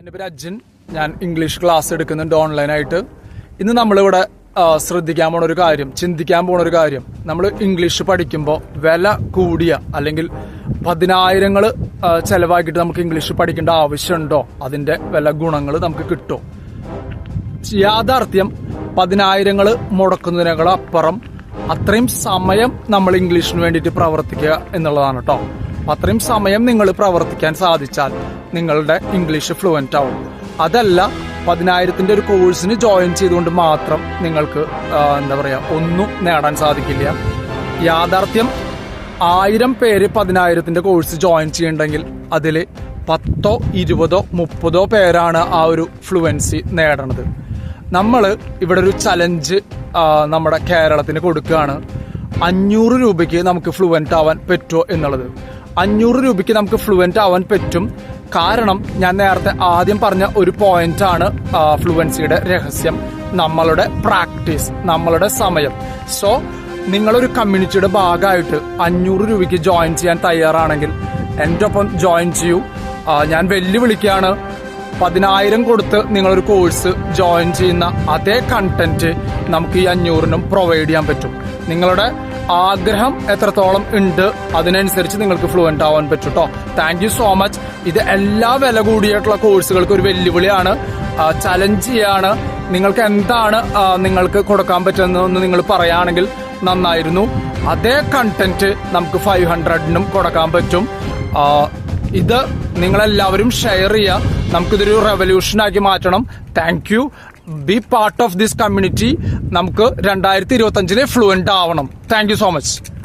എന്റെ പേര് അജിൻ ഞാൻ ഇംഗ്ലീഷ് ക്ലാസ് എടുക്കുന്നുണ്ട് ഓൺലൈനായിട്ട് ഇന്ന് നമ്മളിവിടെ ശ്രദ്ധിക്കാൻ പോണ ഒരു കാര്യം ചിന്തിക്കാൻ പോണ ഒരു കാര്യം. നമ്മൾ ഇംഗ്ലീഷ് പഠിക്കുമ്പോൾ വില കൂടിയ അല്ലെങ്കിൽ പതിനായിരങ്ങൾ ചിലവാക്കിയിട്ട് നമുക്ക് ഇംഗ്ലീഷ് പഠിക്കേണ്ട ആവശ്യമുണ്ടോ? അതിന്റെ വില ഗുണങ്ങൾ നമുക്ക് കിട്ടുമോ യാഥാർത്ഥ്യം പതിനായിരങ്ങൾ മുടക്കുന്നതിനേക്കാൾ അപ്പുറം അത്രയും സമയം നമ്മൾ ഇംഗ്ലീഷിന് വേണ്ടിയിട്ട് പ്രവർത്തിക്കുക എന്നുള്ളതാണ് കേട്ടോ അത്രയും സമയം നിങ്ങൾ പ്രവർത്തിക്കാൻ സാധിച്ചാൽ നിങ്ങളുടെ ഇംഗ്ലീഷ് ഫ്ലുവന്റ് ആവും. അതല്ല പതിനായിരത്തിന്റെ ഒരു കോഴ്സിന് ജോയിൻ ചെയ്തുകൊണ്ട് മാത്രം നിങ്ങൾക്ക് എന്താ പറയുക ഒന്നും നേടാൻ സാധിക്കില്ല. യാഥാർത്ഥ്യം ആയിരം പേര് പതിനായിരത്തിന്റെ കോഴ്സ് ജോയിൻ ചെയ്യണ്ടെങ്കിൽ അതിൽ പത്തോ ഇരുപതോ മുപ്പതോ പേരാണ് ആ ഒരു ഫ്ലുവൻസി നേടണത്. നമ്മൾ ഇവിടെ ഒരു ചലഞ്ച് നമ്മുടെ കേരളത്തിന് കൊടുക്കുകയാണ്. അഞ്ഞൂറ് രൂപയ്ക്ക് നമുക്ക് ഫ്ലുവന്റ് ആവാൻ പറ്റുമോ എന്നുള്ളത്. അഞ്ഞൂറ് രൂപയ്ക്ക് നമുക്ക് ഫ്ലുവന്റ് ആവാൻ പറ്റും. കാരണം ഞാൻ നേരത്തെ ആദ്യം പറഞ്ഞ ഒരു പോയിന്റ് ആണ് ഫ്ലുവൻസിയുടെ രഹസ്യം. നമ്മളുടെ പ്രാക്ടീസ് നമ്മളുടെ സമയം. സോ നിങ്ങളൊരു കമ്മ്യൂണിറ്റിയുടെ ഭാഗമായിട്ട് അഞ്ഞൂറ് രൂപയ്ക്ക് ജോയിൻ ചെയ്യാൻ തയ്യാറാണെങ്കിൽ എന്റെ ഒപ്പം ജോയിൻ ചെയ്യൂ. ഞാൻ വെല്ലുവിളിക്കുകയാണ് പതിനായിരം കൊടുത്ത് നിങ്ങളൊരു കോഴ്സ് ജോയിൻ ചെയ്യുന്ന അതേ കണ്ടന്റ് നമുക്ക് ഈ അഞ്ഞൂറിനും പ്രൊവൈഡ് ചെയ്യാൻ പറ്റും. നിങ്ങളുടെ ആഗ്രഹം എത്രത്തോളം ഉണ്ട് അതിനനുസരിച്ച് നിങ്ങൾക്ക് ഫ്ലുവന്റ് ആവാൻ പറ്റും കേട്ടോ താങ്ക് യു സോ മച്ച് ഇത് എല്ലാ വില കൂടിയിട്ടുള്ള കോഴ്സുകൾക്ക് ഒരു വെല്ലുവിളിയാണ്. ചലഞ്ച് ചെയ്യാണ്. നിങ്ങൾക്ക് എന്താണ് നിങ്ങൾക്ക് കൊടുക്കാൻ പറ്റുന്നതെന്ന് നിങ്ങൾ പറയുകയാണെങ്കിൽ നന്നായിരുന്നു. അതേ കണ്ടന്റ് നമുക്ക് ഫൈവ് ഹൺഡ്രഡിനും കൊടുക്കാൻ പറ്റും. ഇത് നിങ്ങളെല്ലാവരും ഷെയർ ചെയ്യുക. നമുക്കിതൊരു റെവല്യൂഷനാക്കി മാറ്റണം. Thank be part of this community നമുക്ക് രണ്ടായിരത്തി ഇരുപത്തി അഞ്ചിലെ ഫ്ലുവന്റ് ആവണം. Thank you so much